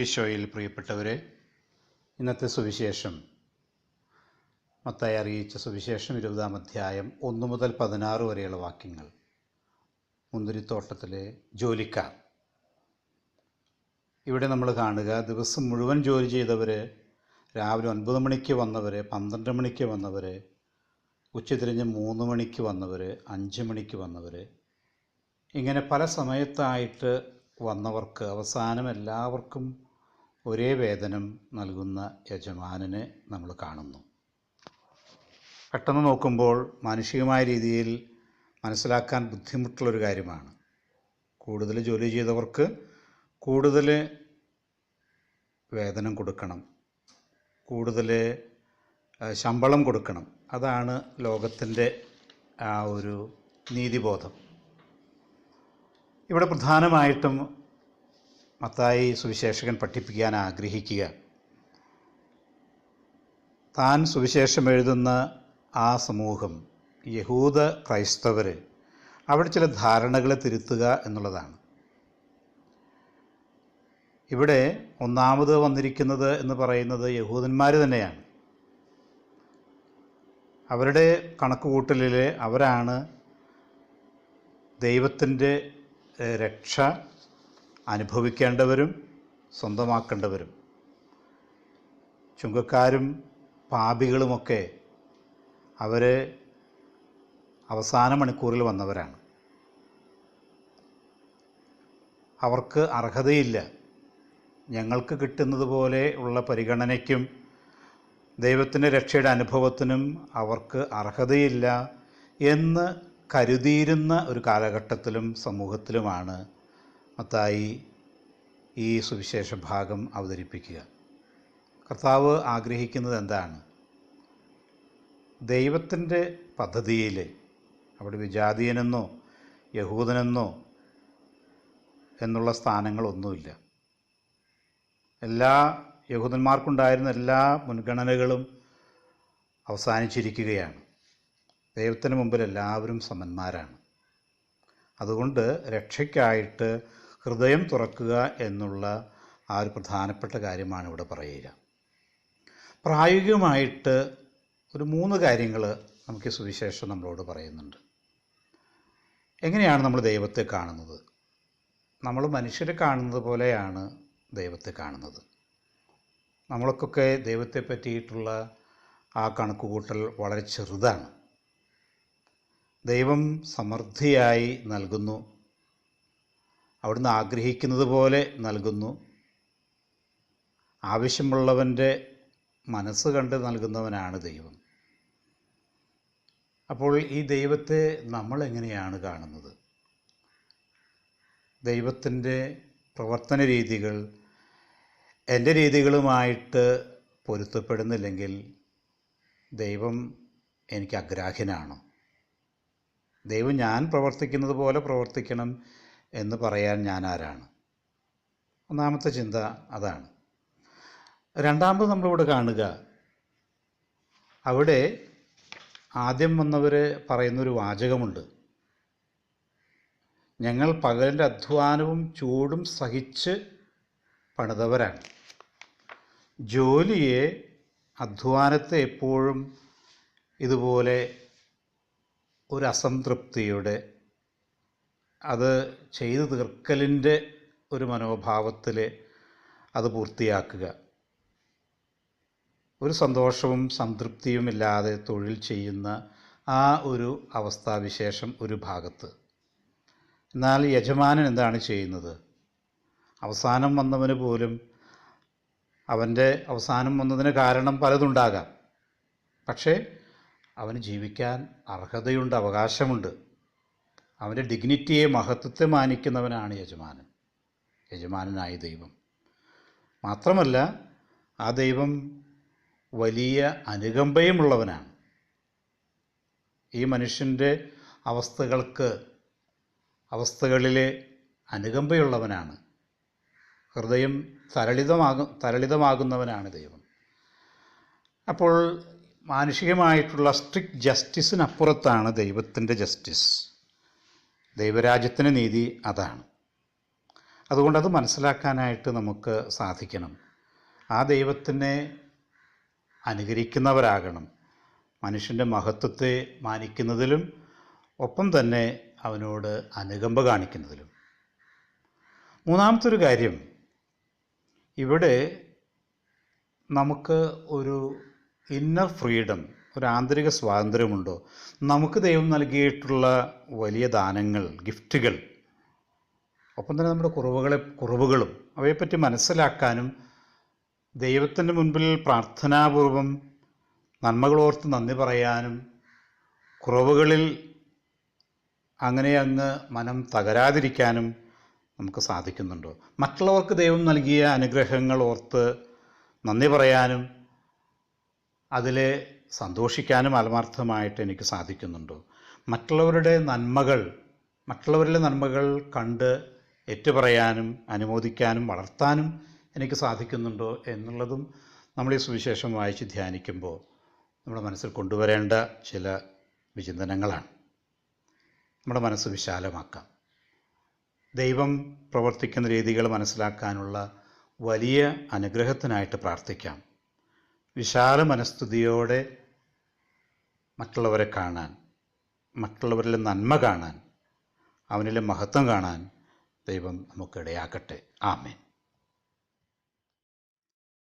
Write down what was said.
ഈശോയിൽ പ്രിയപ്പെട്ടവരെ ഇന്നത്തെ സുവിശേഷം. മത്തായി അറിയിച്ച സുവിശേഷം ഇരുപതാം അധ്യായം ഒന്ന് മുതൽ പതിനാറ് വരെയുള്ള വാക്യങ്ങൾ. മുന്തിരിത്തോട്ടത്തിലെ ജോലിക്കാർ. ഇവിടെ നമ്മൾ കാണുക ദിവസം മുഴുവൻ ജോലി ചെയ്തവർ രാവിലെ ഒൻപത് മണിക്ക് വന്നവർ പന്ത്രണ്ട് മണിക്ക് വന്നവർ ഉച്ചതിരിഞ്ഞ് മൂന്ന് മണിക്ക് വന്നവർ അഞ്ച് മണിക്ക് വന്നവർ ഇങ്ങനെ പല സമയത്തായിട്ട് വന്നവർക്ക് അവസാനം എല്ലാവർക്കും ഒരേ വേതനം നൽകുന്ന യജമാനനെ നമ്മൾ കാണുന്നു. പെട്ടെന്ന് നോക്കുമ്പോൾ മാനുഷികമായ രീതിയിൽ മനസ്സിലാക്കാൻ ബുദ്ധിമുട്ടുള്ളൊരു കാര്യമാണ്. കൂടുതൽ ജോലി ചെയ്തവർക്ക് കൂടുതൽ വേതനം കൊടുക്കണം. കൂടുതൽ ശമ്പളം കൊടുക്കണം. അതാണ് ലോകത്തിന്റെ ആ ഒരു നീതിബോധം. ഇവിടെ പ്രധാനമായിട്ടും മത്തായി സുവിശേഷകൻ പഠിപ്പിക്കാൻ ആഗ്രഹിക്കുക. താൻ സുവിശേഷം എഴുതുന്ന ആ സമൂഹം യഹൂദ ക്രൈസ്തവർ അവിടെ ചില ധാരണകളെ തിരുത്തുക എന്നുള്ളതാണ്. ഇവിടെ ഒന്നാമത് വന്നിരിക്കുന്നത് എന്ന് പറയുന്നത് യഹൂദന്മാർ തന്നെയാണ്. അവരുടെ കണക്കുകൂട്ടലിൽ അവരാണ് ദൈവത്തിന്റെ രക്ഷ അനുഭവിക്കേണ്ടവരും സ്വന്തമാക്കേണ്ടവരും. ചുങ്കക്കാരും പാപികളുമൊക്കെ അവർ അവസാന മണിക്കൂറിൽ വന്നവരാണ്. അവർക്ക് അർഹതയില്ല. ഞങ്ങൾക്ക് കിട്ടുന്നത് പോലെ ഉള്ള പരിഗണനയ്ക്കും ദൈവത്തിന്റെ രക്ഷയുടെ അനുഭവത്തിനും അവർക്ക് അർഹതയില്ല എന്ന് കരുതിയിരുന്ന ഒരു കാലഘട്ടത്തിലും സമൂഹത്തിലുമാണ് മത്തായി ഈ സുവിശേഷ ഭാഗം അവതരിപ്പിക്കുക. കർത്താവ് ആഗ്രഹിക്കുന്നത് എന്താണ്? ദൈവത്തിന്റെ പദ്ധതിയിൽ അവിടെ വിജാതീയനെന്നോ യഹൂദനെന്നോ എന്നുള്ള സ്ഥാനങ്ങളൊന്നുമില്ല. എല്ലാ യഹൂദന്മാർക്കുണ്ടായിരുന്ന എല്ലാ മുൻഗണനകളും അവസാനിച്ചിരിക്കുകയാണ്. ദൈവത്തിന് മുമ്പിൽ എല്ലാവരും സമന്മാരാണ്. അതുകൊണ്ട് രക്ഷയ്ക്കായിട്ട് ഹൃദയം തുറക്കുക എന്നുള്ള ആ ഒരു പ്രധാനപ്പെട്ട കാര്യമാണ് ഇവിടെ പറയുക. പ്രായോഗികമായിട്ട് ഒരു മൂന്ന് കാര്യങ്ങൾ നമുക്ക് സുവിശേഷം നമ്മളോട് പറയുന്നുണ്ട്. എങ്ങനെയാണ് നമ്മൾ ദൈവത്തെ കാണുന്നത്? നമ്മൾ മനുഷ്യരെ കാണുന്നത് പോലെയാണ് ദൈവത്തെ കാണുന്നത്. നമ്മൾക്കൊക്കെ ദൈവത്തെ പറ്റിയിട്ടുള്ള ആ കണക്കുകൂട്ടൽ വളരെ ചെറുതാണ്. ദൈവം സമൃദ്ധിയായി നൽകുന്നു. അവിടുന്ന് ആഗ്രഹിക്കുന്നത് പോലെ നൽകുന്നു. ആവശ്യമുള്ളവന്റെ മനസ്സ് കണ്ട് നൽകുന്നവനാണ് ദൈവം. അപ്പോൾ ഈ ദൈവത്തെ നമ്മൾ എങ്ങനെയാണ് കാണുന്നത്? ദൈവത്തിന്റെ പ്രവർത്തന രീതികൾ എന്റെ രീതികളുമായിട്ട് പൊരുത്തപ്പെടുന്നില്ലെങ്കിൽ ദൈവം എനിക്ക് അഗ്രാഹ്യനാണ്. ദൈവം ഞാൻ പ്രവർത്തിക്കുന്നത് പോലെ പ്രവർത്തിക്കണം. എന്ന് പറയാൻ ഞാൻ ആരാണ് ഒന്നാമത്തെ ചിന്ത അതാണ്. രണ്ടാമത് നമ്മളിവിടെ കാണുക അവിടെ ആദ്യം വന്നവർ പറയുന്നൊരു വാചകമുണ്ട്. ഞങ്ങൾ പകലിന്റെ അധ്വാനവും ചൂടും സഹിച്ച് പണിതവരാണ്. ജോലിയെ അധ്വാനത്തെ എപ്പോഴും ഇതുപോലെ ഒരു അസംതൃപ്തിയുടെ അത് ചെയ്തു തീർക്കലിന്റെ ഒരു മനോഭാവത്തിൽ അത് പൂർത്തിയാക്കുക. ഒരു സന്തോഷവും സംതൃപ്തിയും ഇല്ലാതെ തൊഴിൽ ചെയ്യുന്ന ആ ഒരു അവസ്ഥാവിശേഷം ഒരു ഭാഗത്ത്. എന്നാൽ യജമാനൻ എന്താണ് ചെയ്യുന്നത്? അവസാനം വന്നവന് പോലും അവന്റെ അവസാനം വന്നതിന് കാരണം പലതുണ്ടാകാം. പക്ഷേ അവന് ജീവിക്കാൻ അർഹതയുണ്ട് അവകാശമുണ്ട്. അവന്റെ ഡിഗ്നിറ്റിയെ മഹത്വത്തെ മാനിക്കുന്നവനാണ് യജമാനൻ. യജമാനനായ ദൈവം. മാത്രമല്ല ആ ദൈവം വലിയ അനുകമ്പയുമുള്ളവനാണ്. ഈ മനുഷ്യന്റെ അവസ്ഥകൾക്ക് അവസ്ഥകളിലെ അനുകമ്പയുള്ളവനാണ്. ഹൃദയം തരളിതമാകും തരളിതമാകുന്നവനാണ് ദൈവം. അപ്പോൾ മാനുഷികമായിട്ടുള്ള സ്ട്രിക്റ്റ് ജസ്റ്റിസിനപ്പുറത്താണ് ദൈവത്തിന്റെ ജസ്റ്റിസ് ദൈവരാജ്യത്തിന്റെ നീതി അതാണ്. അതുകൊണ്ട് അത് മനസ്സിലാക്കാനായിട്ട് നമുക്ക് സാധിക്കണം. ആ ദൈവത്തിനെ അനുകരിക്കുന്നവരാകണം. മനുഷ്യന്റെ മഹത്വത്തെ മാനിക്കുന്നതിലും ഒപ്പം തന്നെ അവനോട് അനുകമ്പ കാണിക്കുന്നതിലും. മൂന്നാമത്തെ ഒരു കാര്യം ഇവിടെ നമുക്ക് ഒരു ഇന്നർ ഫ്രീഡം ഒരു ആന്തരിക സ്വാതന്ത്ര്യമുണ്ടോ? നമുക്ക് ദൈവം നൽകിയിട്ടുള്ള വലിയ ദാനങ്ങൾ ഗിഫ്റ്റുകൾ ഒപ്പം തന്നെ നമ്മുടെ കുറവുകളെ കുറവുകളും അവയെപ്പറ്റി മനസ്സിലാക്കാനും ദൈവത്തിന്റെ മുൻപിൽ പ്രാർത്ഥനാപൂർവം നന്മകളോർത്ത് നന്ദി പറയാനും കുറവുകളിൽ അങ്ങനെ അങ്ങ് മനം തകരാതിരിക്കാനും നമുക്ക് സാധിക്കുന്നുണ്ടോ? മറ്റുള്ളവർക്ക് ദൈവം നൽകിയ അനുഗ്രഹങ്ങൾ ഓർത്ത് നന്ദി പറയാനും അതിലെ സന്തോഷിക്കാനും ആത്മാർത്ഥമായിട്ട് എനിക്ക് സാധിക്കുന്നുണ്ടോ. മറ്റുള്ളവരുടെ നന്മകൾ മറ്റുള്ളവരിലെ നന്മകൾ കണ്ട് ഏറ്റുപറയാനും അനുമോദിക്കാനും വളർത്താനും എനിക്ക് സാധിക്കുന്നുണ്ടോ എന്നുള്ളതും നമ്മൾ ഈ സുവിശേഷം വായിച്ച് ധ്യാനിക്കുമ്പോൾ നമ്മുടെ മനസ്സിൽ കൊണ്ടുവരേണ്ട ചില വിചിന്തനങ്ങളാണ്. നമ്മുടെ മനസ്സ് വിശാലമാക്കാം. ദൈവം പ്രവർത്തിക്കുന്ന രീതികൾ മനസ്സിലാക്കാനുള്ള വലിയ അനുഗ്രഹത്തിനായിട്ട് പ്രാർത്ഥിക്കാം. വിശാല മനസ്തുതിയോടെ മറ്റുള്ളവരെ കാണാൻ മറ്റുള്ളവരിൽ നന്മ കാണാൻ അവനിലെ മഹത്വം കാണാൻ ദൈവം നമുക്കിടയാക്കട്ടെ ആമേൻ.